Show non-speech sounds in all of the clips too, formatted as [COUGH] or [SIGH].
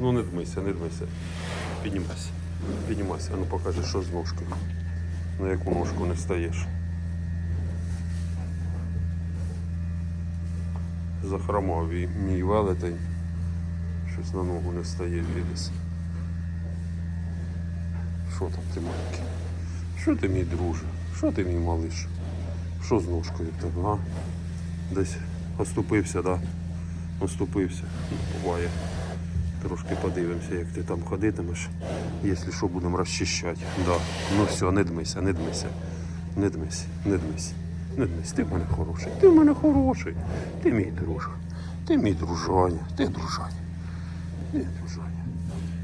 Ну не дмися, не дмися. Піднімайся. Піднімайся. А ну покажи, що з ножкою. На яку ножку не встаєш. Захромав мій велетень. Щось на ногу не встає Віліс. Що там ти маленький? Що ти мій друже? Що ти мій малиш? Що з ножкою в тебе, а? Десь оступився, да? Оступився. Буває. Трошки подивимося, як ти там ходитимеш. Якщо що, будемо розчищати. Да. Ну все, не дмися, не дмися. Не дмись, не дмись. Не дмись. Ти в мене хороший. Ти в мене хороший. Ти мій друг. Ти мій дружаня. Ти дружаня. Ти дружаня.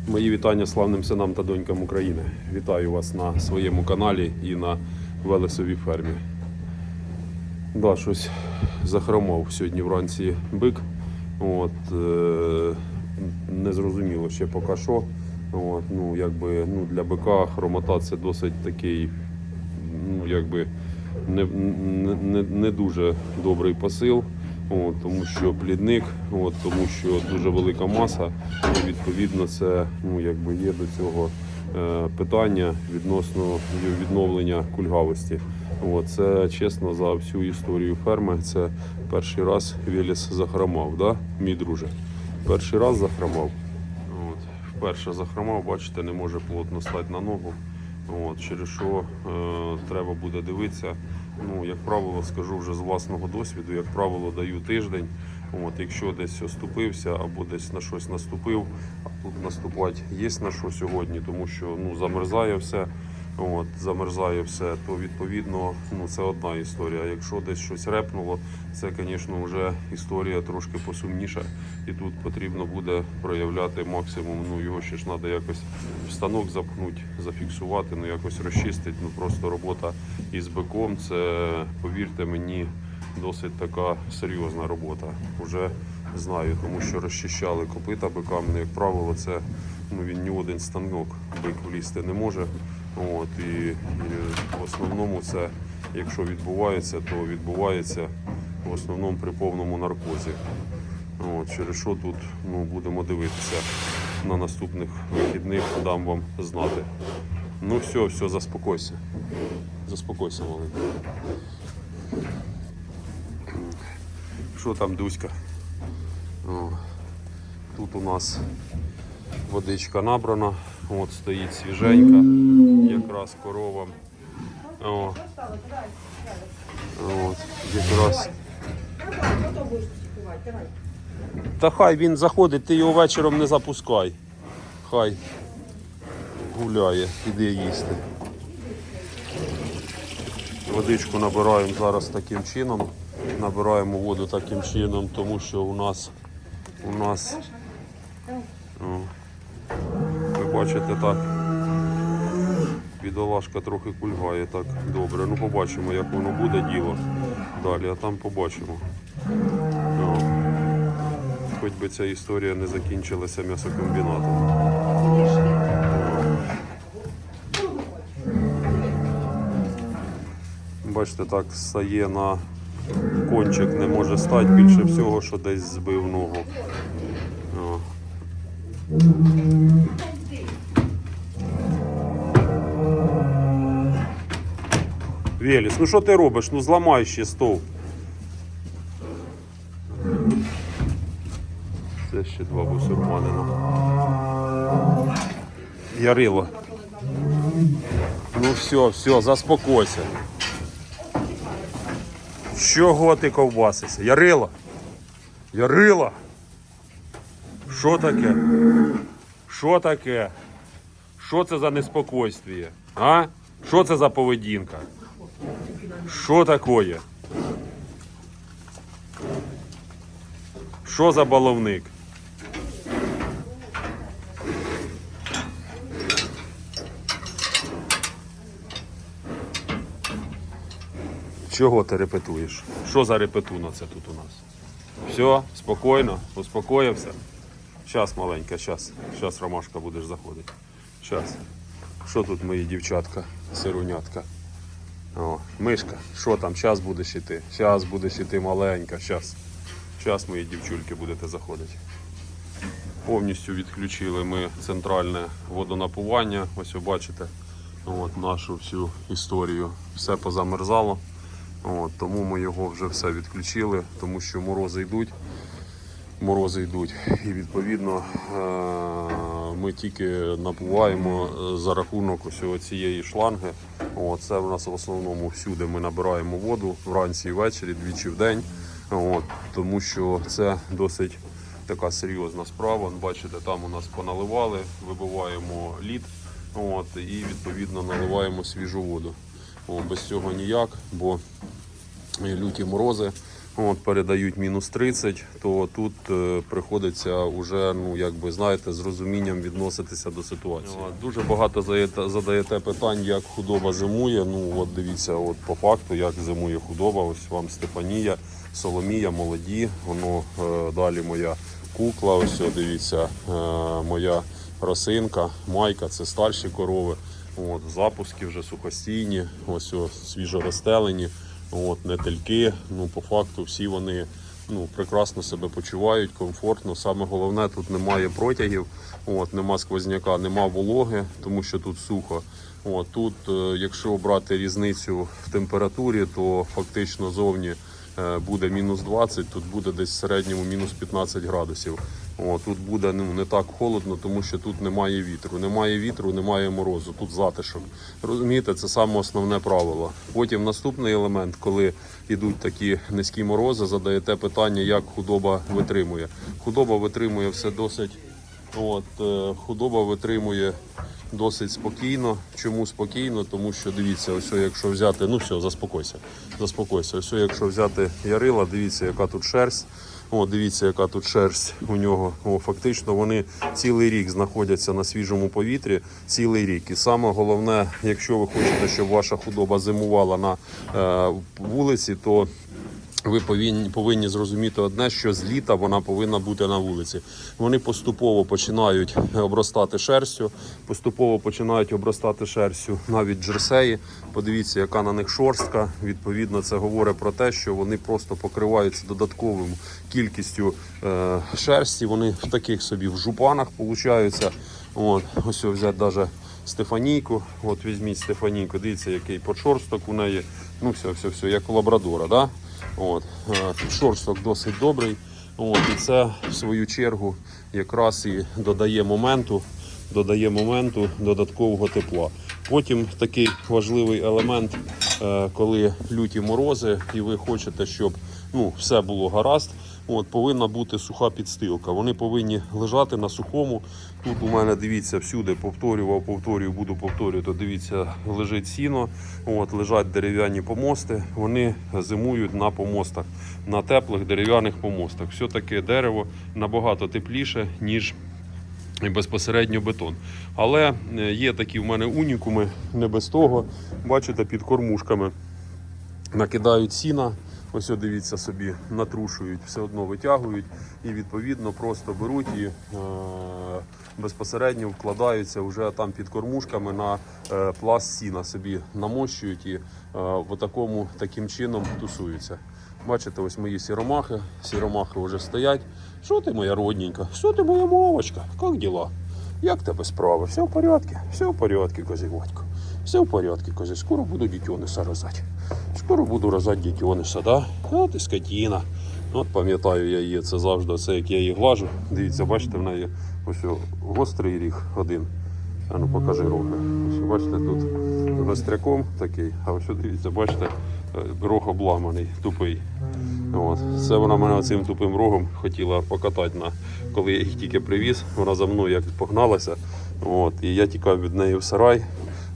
Мої вітання славним синам та донькам України. Вітаю вас на своєму каналі і на Велесовій фермі. Да, щось захромав сьогодні вранці бик. От, е, не зрозуміло ще поки що. От, ну, якби, ну, для бика хромота це досить такий, ну, якби, не, не, не, дуже добрий посил. От, тому що плідник, от, тому що дуже велика маса, і відповідно це ну, якби є до цього е, питання відносно відновлення кульгавості. От, це чесно за всю історію ферми. Це перший раз Веліс захромав, да? мій друже. Перший раз захромав. От, вперше захромав, бачите, не може плотно стати на ногу. От, через що е, треба буде дивитися. Ну, як правило, скажу вже з власного досвіду, як правило, даю тиждень. От, якщо десь оступився або десь на щось наступив, а тут наступати є на що сьогодні, тому що ну, замерзає все. От, замерзає все, то відповідно ну, це одна історія. Якщо десь щось репнуло, це, звісно, вже історія трошки посумніша. І тут потрібно буде проявляти максимум. Ну його ще ж треба якось в станок запхнути, зафіксувати, ну якось розчистити. Ну просто робота із биком, це повірте мені, досить така серйозна робота. Уже знаю, тому що розчищали копита бикам. Ну, як правило, це ну він ні один станок бик влізти не може. От, і, і в основному це, якщо відбувається, то відбувається в основному при повному наркозі. От, через що тут ну, будемо дивитися на наступних вихідних, дам вам знати. Ну все, все, заспокойся. Заспокойся, маленький. Що там, Дуська? О, тут у нас водичка набрана, от стоїть свіженька, якраз коровам. О, от, якраз. Та хай він заходить, ти його вечором не запускай. Хай гуляє, іди їсти. Водичку набираємо зараз таким чином. Набираємо воду таким чином, тому що у нас у нас о, бачите так. Бідолашка трохи кульгає так добре. Ну побачимо, як воно буде діло далі, а там побачимо. О. Хоч би ця історія не закінчилася м'ясокомбінатом. Бачите, так стає на кончик, не може стати більше всього, що десь збив ногу. О. Веліс, ну що ти робиш? Ну зламай ще стовп. Це ще два бусурманина. Ярило. Ну все, все, заспокойся. Чого ти ковбасишся? Ярило? Ярило? Що таке? Що таке? Що це за неспокойствие? А? Що це за поведінка? Що таке? Що за баловник? Чого ти репетуєш? Що за репетуна це тут у нас? Все, спокійно, успокоївся. Щас, маленька, щас. Щас, Ромашка, будеш заходити. Щас. Що тут мої дівчатка, сирунятка? О, мишка, що там? Щас будеш іти. Щас будеш іти маленька, щас. Щас, мої дівчульки, будете заходити. Повністю відключили ми центральне водонапування. Ось ви бачите от, нашу всю історію. Все позамерзало. От, тому ми його вже все відключили, тому що морози йдуть. Морози йдуть. І відповідно е, ми тільки напуваємо е, за рахунок ось цієї шланги. От, це в нас в основному всюди ми набираємо воду вранці і ввечері, двічі в день. От, тому що це досить така серйозна справа. Бачите, там у нас поналивали, вибиваємо лід от, і відповідно наливаємо свіжу воду. О, без цього ніяк, бо люті морози от, передають мінус 30, то тут е, приходиться вже, ну якби знаєте, з розумінням відноситися до ситуації. От, дуже багато задаєте, задаєте питань, як худоба зимує. Ну от дивіться, от по факту, як зимує худоба. Ось вам Стефанія, Соломія, молоді. Воно е, далі моя кукла. Ось дивіться, е, моя росинка, майка це старші корови. От, запуски вже сухостійні, ось свіжо розстелені. От, не тельки. Ну, по факту всі вони ну, прекрасно себе почувають, комфортно. Саме головне, тут немає протягів, от, нема сквозняка, нема вологи, тому що тут сухо. От, тут, е, якщо брати різницю в температурі, то фактично зовні е, буде мінус 20, тут буде десь в середньому мінус 15 градусів. О, тут буде ну, не так холодно, тому що тут немає вітру. Немає вітру, немає морозу, тут затишок. Розумієте, це саме основне правило. Потім наступний елемент, коли йдуть такі низькі морози, задаєте питання, як худоба витримує. Худоба витримує все досить. От, е, худоба витримує досить спокійно. Чому спокійно? Тому що дивіться, ось якщо взяти, ну все, заспокойся. Заспокойся. Ось якщо взяти ярила, дивіться, яка тут шерсть. О, дивіться, яка тут шерсть у нього. О, фактично вони цілий рік знаходяться на свіжому повітрі, цілий рік. І саме головне, якщо ви хочете, щоб ваша худоба зимувала на е, вулиці, то ви повинні, повинні зрозуміти одне, що з літа вона повинна бути на вулиці. Вони поступово починають обростати шерстю, поступово починають обростати шерстю навіть джерсеї. Подивіться, яка на них шорстка. Відповідно, це говорить про те, що вони просто покриваються додатковою кількістю е, шерсті. Вони в таких собі в жупанах получаються. От, ось взяти навіть Стефанійку. От візьміть Стефанійку, дивіться, який подшорсток у неї. Ну, все, все, все, як у лабрадора. Да? От, е, шорсток досить добрий. От, і це в свою чергу якраз і додає моменту, додає моменту додаткового тепла. Потім такий важливий елемент, е, коли люті морози, і ви хочете, щоб ну, все було гаразд. От, повинна бути суха підстилка. Вони повинні лежати на сухому. Тут у мене дивіться всюди, повторював, повторюю, буду повторювати. Дивіться, лежить сіно, от, лежать дерев'яні помости. Вони зимують на помостах, на теплих дерев'яних помостах. Все-таки дерево набагато тепліше, ніж безпосередньо бетон. Але е, є такі в мене унікуми, не без того. Бачите, під кормушками накидають сіна. Ось о, дивіться собі, натрушують, все одно витягують і відповідно просто беруть і е, безпосередньо вкладаються вже там під кормушками на е, пласт сіна собі намощують і е, в такому таким чином тусуються. Бачите, ось мої сіромахи. Сіромахи вже стоять. Що ти моя родненька? Що ти моя мовочка? Як діла? Як тебе справи? Все в порядку? Все в порядку, козіватько. Все в порядку, козі. Скоро буду дітьониса рожати. Скоро буду рожати дітьониса, да? А ти скотіна. От пам'ятаю я її, це завжди це, як я її глажу. Дивіться, бачите, в неї ось гострий ріг один. А ну покажи роги. Ось бачите, тут гостряком такий, а ось дивіться, бачите, е, рог обламаний, тупий. От. Це вона мене цим тупим рогом хотіла покатати, на, коли я їх тільки привіз. Вона за мною як погналася. От. І я тікав від неї в сарай.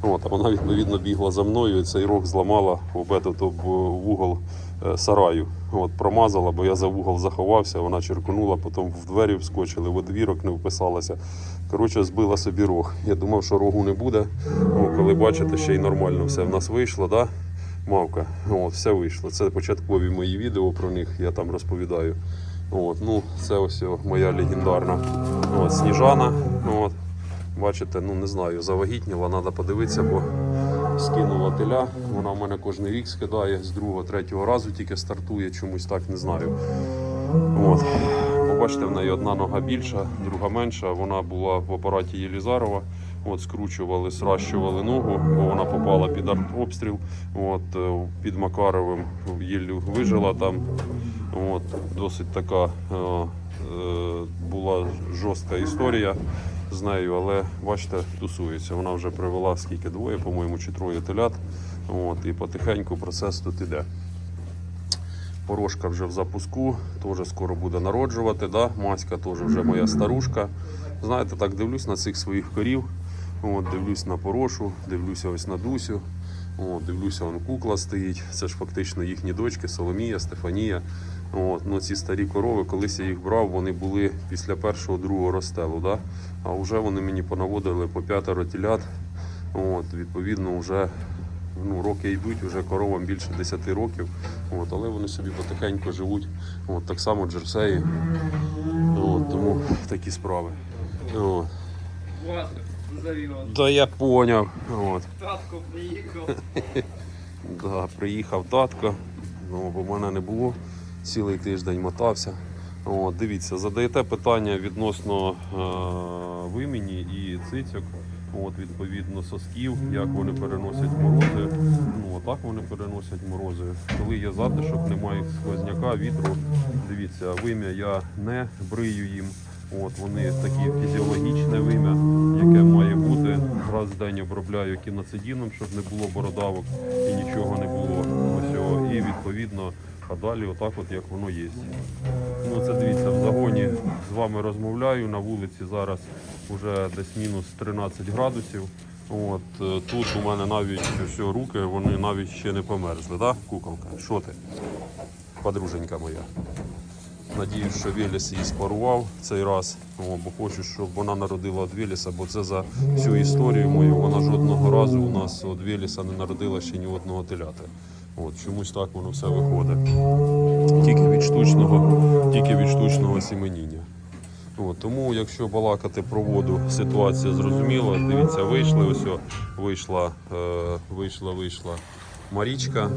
От, а вона відповідно бігла за мною і цей рог зламала в, этот, в вугол е, сараю. От, промазала, бо я за вугол заховався, вона черконула, потім в двері вскочили, в одвірок не вписалася. Коротше, збила собі рог. Я думав, що рогу не буде. О, коли бачите, ще й нормально все в нас вийшло. Да? Мавка, от, все вийшло. Це початкові мої відео про них, я там розповідаю. От, ну, це ось моя легендарна от, сніжана. От. Бачите, ну не знаю, завагітніла, треба подивитися, бо скинула теля. Вона в мене кожен рік скидає, з другого, третього разу тільки стартує, чомусь так не знаю. От. Побачите, в неї одна нога більша, друга менша. Вона була в апараті Єлізарова. От, скручували, сращували ногу, бо вона попала під артобстріл. От, е, під Макаровим Єлю вижила там. От, досить така е, е, була жорстка історія з нею, але бачите, тусується. Вона вже привела скільки двоє, по-моєму, чи троє телят. От, і потихеньку процес тут іде. Порошка вже в запуску, теж скоро буде народжувати. Да? Маська теж вже моя старушка. Знаєте, так дивлюсь на цих своїх корів. От, дивлюсь на порошу, дивлюся ось на Дусю. От, дивлюся, вон кукла стоїть. Це ж фактично їхні дочки, Соломія, Стефанія. От, ну, ці старі корови, колись я їх брав, вони були після першого, другого розстелу. Да? А вже вони мені понаводили по п'ятеро тілят. От, відповідно, вже ну, роки йдуть, вже коровам більше 10 років. От, але вони собі потихеньку живуть. От, так само джерсеї. От, тому такі справи. От. Да я поняв. От. Татко приїхав. [LAUGHS] Да, приїхав татко, ну, бо мене не було. Цілий тиждень мотався. От, дивіться, задаєте питання відносно е, вимені і цицьок. От, відповідно, сосків, як вони переносять морози. Ну, отак вони переносять морози. Коли є затишок, немає сквозняка, вітру. Дивіться, вим'я я не брию їм. От, вони такі фізіологічне вим'я, яке має бути. Раз в день обробляю кіноцидіном, щоб не було бородавок і нічого не було. Ось, о, і відповідно, а далі отак, от як воно є. Ну, це дивіться, в загоні з вами розмовляю. На вулиці зараз вже десь мінус 13 градусів. От е, тут у мене навіть все, руки, вони навіть ще не померзли, так, куколка? Що ти? Подруженька моя. Надіюсь, що Веліс її спарував цей раз, О, бо хочу, щоб вона народила від Веліса, бо це за всю історію мою вона жодного разу у нас від Веліса не народила ще ні одного телята. От, чомусь так воно все виходить. Тільки від штучного, тільки від штучного сіменіння. От, тому, якщо балакати про воду, ситуація зрозуміла. Дивіться, вийшли, ось вийшла, е, вийшла, вийшла Марічка.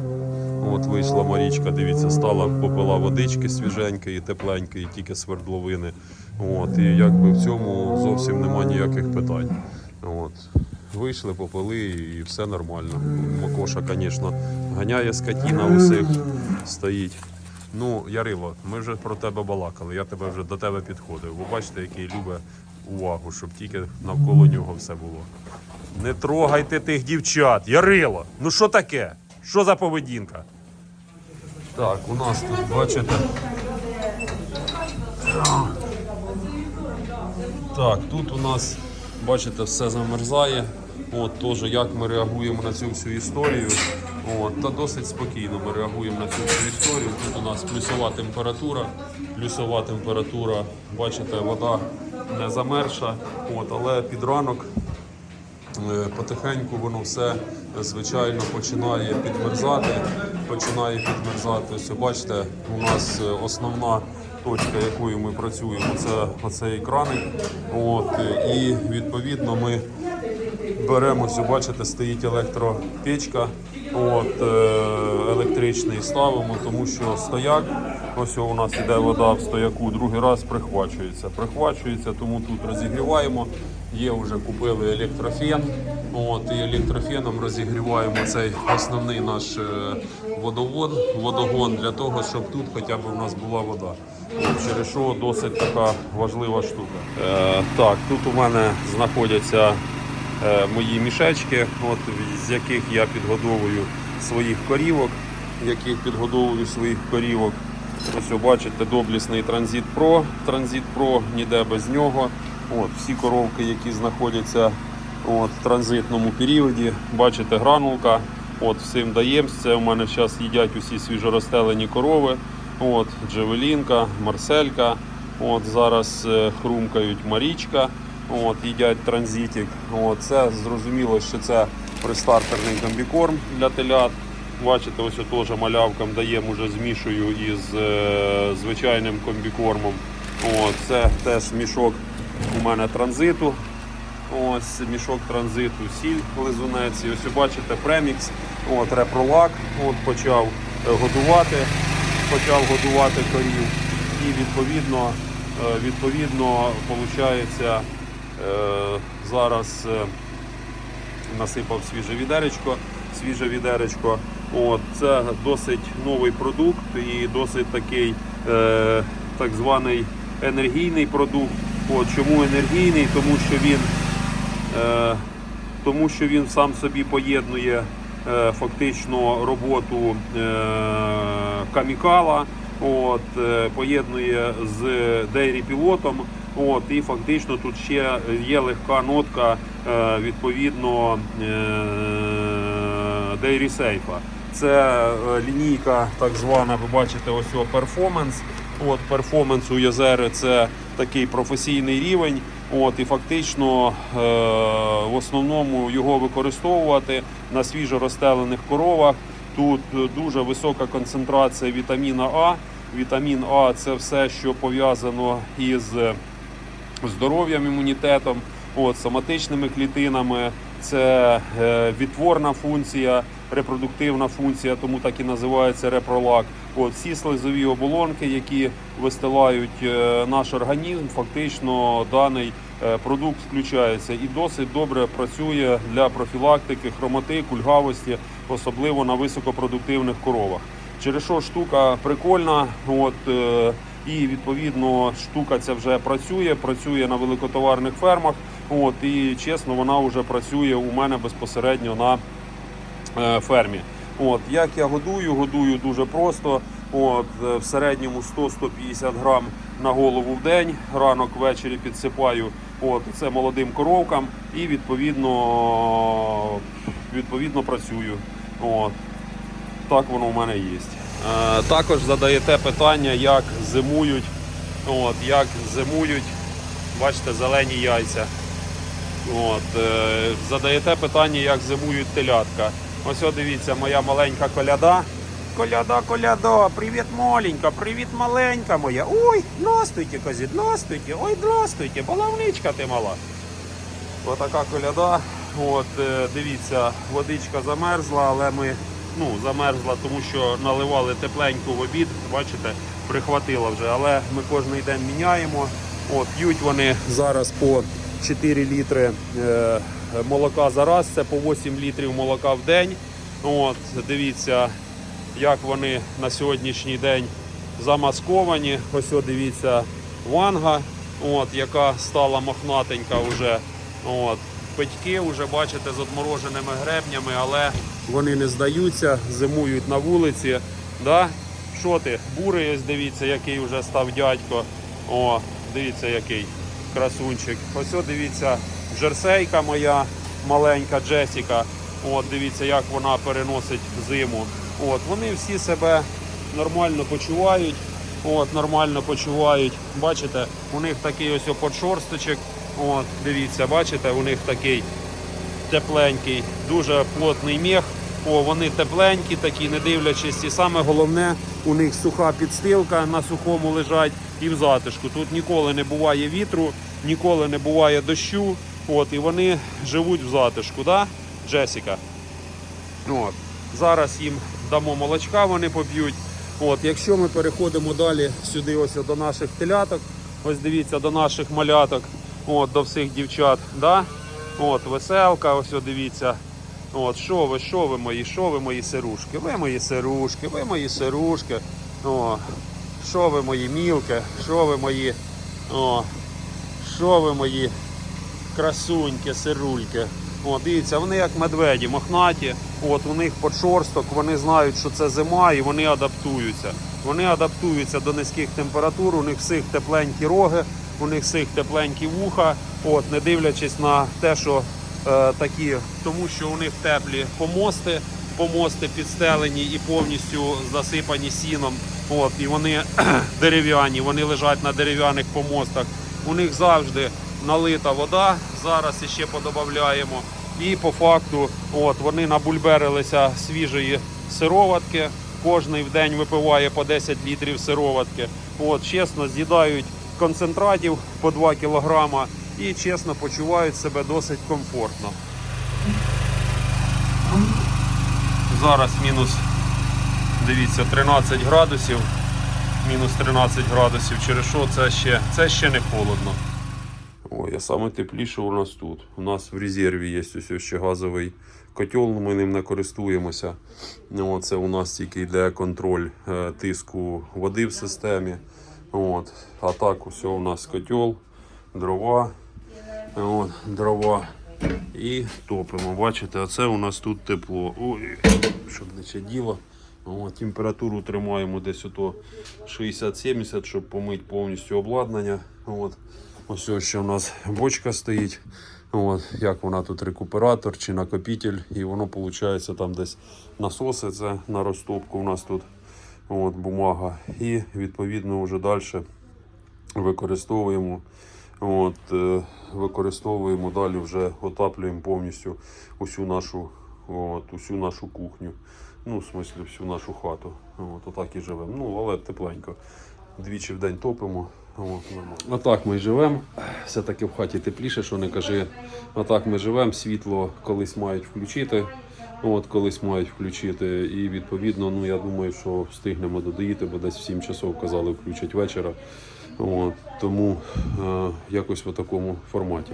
От вийшла Марічка, дивіться, стала, попила водички свіженької, тепленької, тільки свердловини. От, і якби в цьому зовсім нема ніяких питань. От. Вийшли, попили і все нормально. Макоша, звісно, ганяє скотіна усіх стоїть. Ну, Ярило, ми вже про тебе балакали, я тебе вже до тебе підходив. Ви бачите, який любить увагу, щоб тільки навколо нього все було. Не трогайте тих дівчат. Ярило, ну що таке? Що за поведінка? Так, у нас тут, бачите. Так, тут у нас, бачите, все замерзає. От теж як ми реагуємо на цю всю історію. От, та досить спокійно ми реагуємо на цю всю історію. Тут у нас плюсова температура. Плюсова температура, бачите, вода не замерша. От, але під ранок Е, потихеньку воно все звичайно починає підмерзати. Починає підмерзати. Ось бачите, у нас е, основна точка, якою ми працюємо, це оцей краник. От, і відповідно ми беремо, ось, бачите, стоїть електропечка, от, е, електричний ставимо, тому що стояк, ось у нас іде вода в стояку, другий раз прихвачується. Прихвачується, тому тут розігріваємо. Є вже купили електрофен. От, і електрофеном розігріваємо цей основний наш е, водовод, водогон для того, щоб тут хоча б у нас була вода. Через що досить така важлива штука. Е, так, тут у мене знаходяться мої мішечки, от, з яких я підгодовую своїх корівок, яких підгодовую своїх корівок. Ось бачите, доблісний Транзит Pro. Транзит Pro ніде без нього. От, всі коровки, які знаходяться от, в транзитному періоді, бачите, гранулка. От, всім даємо. У мене зараз їдять усі свіжоростелені корови. От, Джевелінка, Марселька. От, зараз е, хрумкають Марічка. От, їдять транзитик. От, це зрозуміло, що це пристартерний комбікорм для телят. Бачите, ось теж малявкам даємо, вже змішую із е, звичайним комбікормом. От, це теж мішок у мене транзиту. Ось мішок транзиту, сіль лизунець. І Ось бачите премікс, от, репролак. От, почав е, годувати, почав годувати корів. і відповідно, е, відповідно, виходить, зараз е, насипав свіже відеречко, свіже відеречко. От, це досить новий продукт і досить такий е, так званий енергійний продукт. От, чому енергійний? Тому що він Е, тому що він сам собі поєднує е, фактично роботу е, камікала, от, е, поєднує з дейрі пілотом. От, і фактично тут ще є легка нотка е, відповідно дейрі сейфа. Це е, лінійка, так звана, ви бачите, ось його перформанс. От перформанс у Язери це такий професійний рівень. От і фактично е, в основному його використовувати на свіжо розстелених коровах. Тут е, дуже висока концентрація вітаміна А. Вітамін А це все, що пов'язано із здоров'ям, імунітетом, от, соматичними клітинами. Це е, відтворна функція, репродуктивна функція, тому так і називається репролак. От, всі слизові оболонки, які вистилають е, наш організм, фактично даний е, продукт включається і досить добре працює для профілактики хромоти, кульгавості, особливо на високопродуктивних коровах. Через що штука прикольна, от е, і відповідно штука ця вже працює, працює на великотоварних фермах. От і чесно, вона вже працює у мене безпосередньо на е, фермі. От як я годую, годую дуже просто. От е, в середньому 100-150 грам на голову в день. Ранок ввечері підсипаю. От це молодим коровкам і відповідно відповідно працюю. От так воно у мене є. Е, також задаєте питання, як зимують, от, як зимують, бачите, зелені яйця. От, е, задаєте питання, як зимують телятка. Ось о, дивіться, моя маленька коляда. Коляда, коляда, привіт маленька, привіт маленька моя. Ой, здравствуйте, козі, здравствуйте, ой, здравствуйте, балавничка ти мала. Отака коляда. От, е, дивіться, водичка замерзла, але ми ну, замерзла, тому що наливали тепленьку в обід. Бачите, прихватила вже. Але ми кожен день міняємо. От, п'ють вони зараз по 4 літри е, молока за раз, це по 8 літрів молока в день. От, дивіться, як вони на сьогоднішній день замасковані. Ось о, дивіться, ванга, от, яка стала мохнатенька вже. От. Петьки вже бачите з одмороженими гребнями, але вони не здаються, зимують на вулиці. Да? Що ти? Бурий, ось дивіться, який вже став дядько. О, дивіться, який красунчик. Ось о, дивіться, джерсейка моя маленька Джесіка. От, дивіться, як вона переносить зиму. От, вони всі себе нормально почувають. От, нормально почувають. Бачите, у них такий ось подшорсточок. От, дивіться, бачите, у них такий тепленький, дуже плотний мех. О, вони тепленькі, такі, не дивлячись. І саме головне, у них суха підстилка на сухому лежать і в затишку. Тут ніколи не буває вітру, ніколи не буває дощу. От, і вони живуть в затишку, да, Джесіка? От. Зараз їм дамо молочка, вони поп'ють. От, якщо ми переходимо далі сюди, ось до наших теляток, ось дивіться, до наших маляток, от, до всіх дівчат. Да? От, веселка, ось дивіться. От, що ви, що ви мої, що ви мої сирушки? Ви мої сирушки, ви мої сирушки. О, що ви мої мілки, що ви мої, о, що ви мої красуньки, сирульки. О, дивіться, вони як медведі, мохнаті. От у них подшорсток, вони знають, що це зима, і вони адаптуються. Вони адаптуються до низьких температур, у них всіх тепленькі роги, у них всіх тепленькі вуха. От, не дивлячись на те, що е, такі, тому що у них теплі помости, помости підстелені і повністю засипані сіном. От, і вони [CLEARS THROAT] дерев'яні, вони лежать на дерев'яних помостах. У них завжди налита вода. Зараз іще подобавляємо. І по факту, от вони набульберилися свіжої сироватки. Кожний в день випиває по 10 літрів сироватки. От, чесно, з'їдають концентратів по 2 кілограма і чесно почувають себе досить комфортно. Зараз мінус, дивіться, 13 градусів. мінус 13 градусів. Через що це ще, це ще не холодно. Ой, а саме тепліше у нас тут. У нас в резерві є ось ще газовий котел, ми ним не користуємося. Ну, Це у нас тільки йде контроль е, тиску води в системі. От. А так усе у нас котел, дрова, от, дрова і топимо. Бачите, а це у нас тут тепло. Ой, щоб не чаділо. От, температуру тримаємо десь ото 60-70, щоб помити повністю обладнання. От. Ось ось ще у нас бочка стоїть. От, як вона тут рекуператор чи накопитель, і воно виходить там десь насоси, це на розтопку у нас тут от, бумага. І відповідно вже далі використовуємо. От, е, використовуємо далі вже отаплюємо повністю усю нашу, от, усю нашу кухню. Ну, в смислі, всю нашу хату. От, отак і живемо. Ну, але тепленько. Двічі в день топимо. От. Отак ми живемо. Все-таки в хаті тепліше, що не кажи. Отак ми живемо. Світло колись мають включити. От, колись мають включити. І відповідно, ну я думаю, що встигнемо додоїти, бо десь в 7 часов казали включать вечора. От, тому е, якось в такому форматі.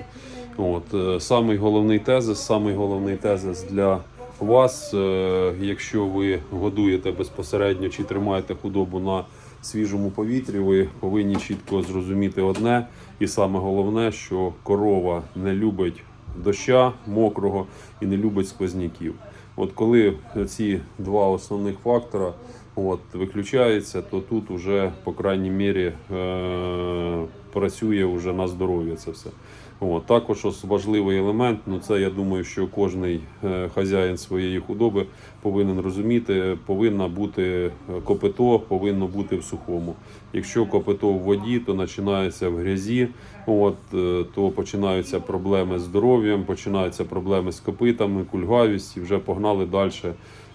От, е, самий головний тезис, самий головний тезис для вас, е, якщо ви годуєте безпосередньо чи тримаєте худобу на свіжому повітрі, ви повинні чітко зрозуміти одне, і саме головне, що корова не любить доща мокрого і не любить сквозняків. От коли ці два основних фактора от, виключаються, то тут вже, по крайній мірі, е- працює вже на здоров'я це все. От, також ось важливий елемент, ну це я думаю, що кожний е, хазяїн своєї худоби повинен розуміти, повинна бути е, копито, повинно бути в сухому. Якщо копито в воді, то починається в грязі, от, е, то починаються проблеми з здоров'ям, починаються проблеми з копитами, кульгавість і вже погнали далі.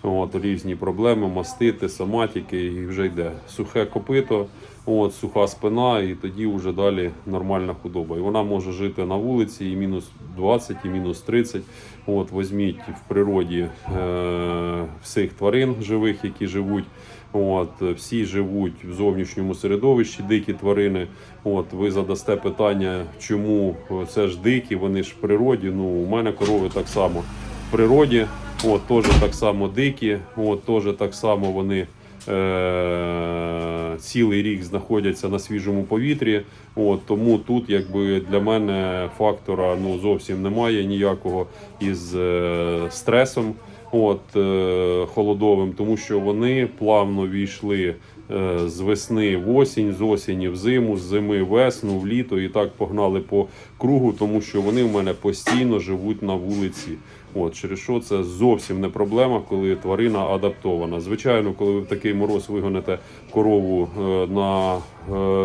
От, різні проблеми, мастити, соматики, і вже йде сухе копито, от, суха спина, і тоді вже далі нормальна худоба. І вона може жити на вулиці і мінус 20, і мінус 30. От, візьміть в природі е- всіх тварин живих, які живуть. От, всі живуть в зовнішньому середовищі, дикі тварини. От, ви задасте питання, чому це ж дикі, вони ж в природі. Ну, у мене корови так само в природі. От, теж так само дикі, от, теж так само вони е- цілий рік знаходяться на свіжому повітрі. От, тому тут якби для мене фактора ну, зовсім немає ніякого із е- стресом от, е- холодовим, тому що вони плавно війшли е, з весни в осінь, з осені в зиму, з зими в весну, в літо і так погнали по кругу, тому що вони в мене постійно живуть на вулиці. От, через що це зовсім не проблема, коли тварина адаптована. Звичайно, коли ви в такий мороз вигоните корову е, на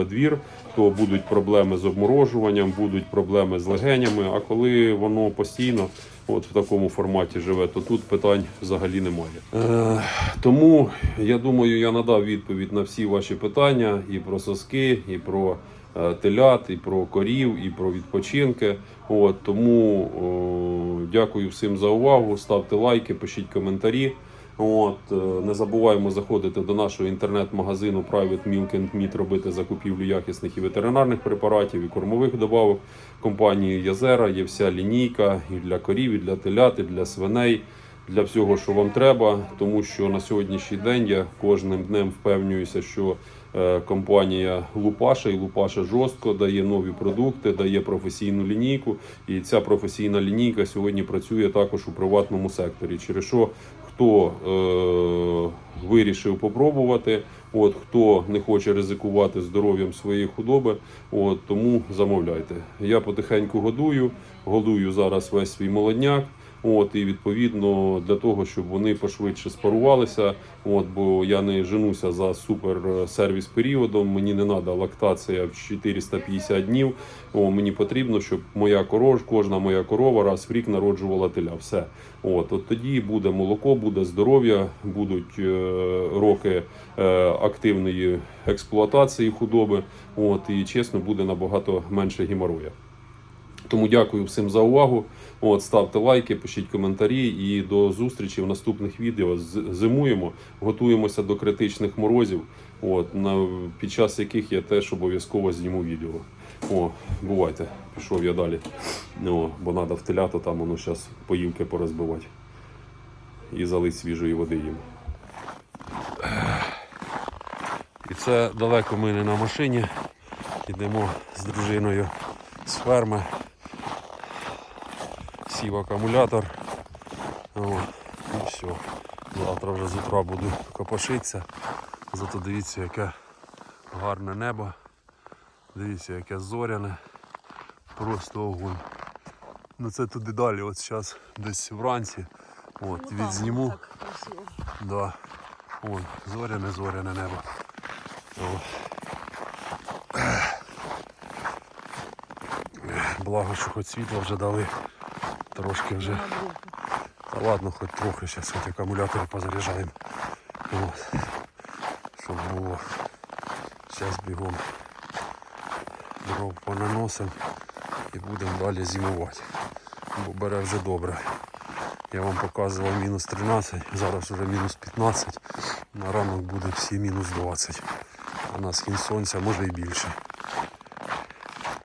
двір, то будуть проблеми з обморожуванням, будуть проблеми з легенями. А коли воно постійно от в такому форматі живе, то тут питань взагалі немає. Е, тому я думаю, я надав відповідь на всі ваші питання і про соски, і про е, телят, і про корів, і про відпочинки. От, тому о, дякую всім за увагу. Ставте лайки, пишіть коментарі. От, е, не забуваємо заходити до нашого інтернет-магазину Private Milk and Meat, робити закупівлю якісних і ветеринарних препаратів і кормових добавок компанії Язера. Є вся лінійка і для корів, і для телят, і для свиней, для всього, що вам треба. Тому що на сьогоднішній день я кожним днем впевнююся, що е, компанія лупаше і лупаше жорстко, дає нові продукти, дає професійну лінійку. І ця професійна лінійка сьогодні працює також у приватному секторі. Через що хто е, вирішив попробувати, от хто не хоче ризикувати здоров'ям своєї худоби, от тому замовляйте. Я потихеньку годую, годую зараз весь свій молодняк. От і відповідно для того, щоб вони пошвидше спарувалися. От бо я не женуся за супер е, періодом. Мені не треба лактація в 450 днів. О, мені потрібно, щоб моя корова, кожна моя корова раз в рік народжувала теля. Все. От, от тоді буде молоко, буде здоров'я, будуть е, роки е, активної експлуатації худоби. От і чесно, буде набагато менше геморроя. Тому дякую всім за увагу. От, ставте лайки, пишіть коментарі і до зустрічі в наступних відео. Зимуємо, готуємося до критичних морозів, от, на, під час яких я теж обов'язково зніму відео. О, бувайте, пішов я далі. О, бо треба в телято, там воно зараз поїлки порозбивати. І залить свіжої води їм. І це далеко ми не на машині. Йдемо з дружиною з ферми. Сів акумулятор. О, і все. Завтра вже з утра буду копошитися. Зато дивіться, яке гарне небо. Дивіться, яке зоряне. Просто огонь. Ну це туди далі, от зараз десь вранці. От, відзніму. Да. Вон, зоряне, зоряне небо. О. Благо, що хоч світло вже дали. Трошки вже. Та ладно, хоч трохи зараз хоч акумулятори позаряджаємо. От. Щоб було. Зараз бігом дров понаносимо і будемо далі зимувати. Бо бере вже добре. Я вам показував мінус 13, зараз вже мінус 15. На ранок буде всі мінус 20. А на схід сонця може і більше.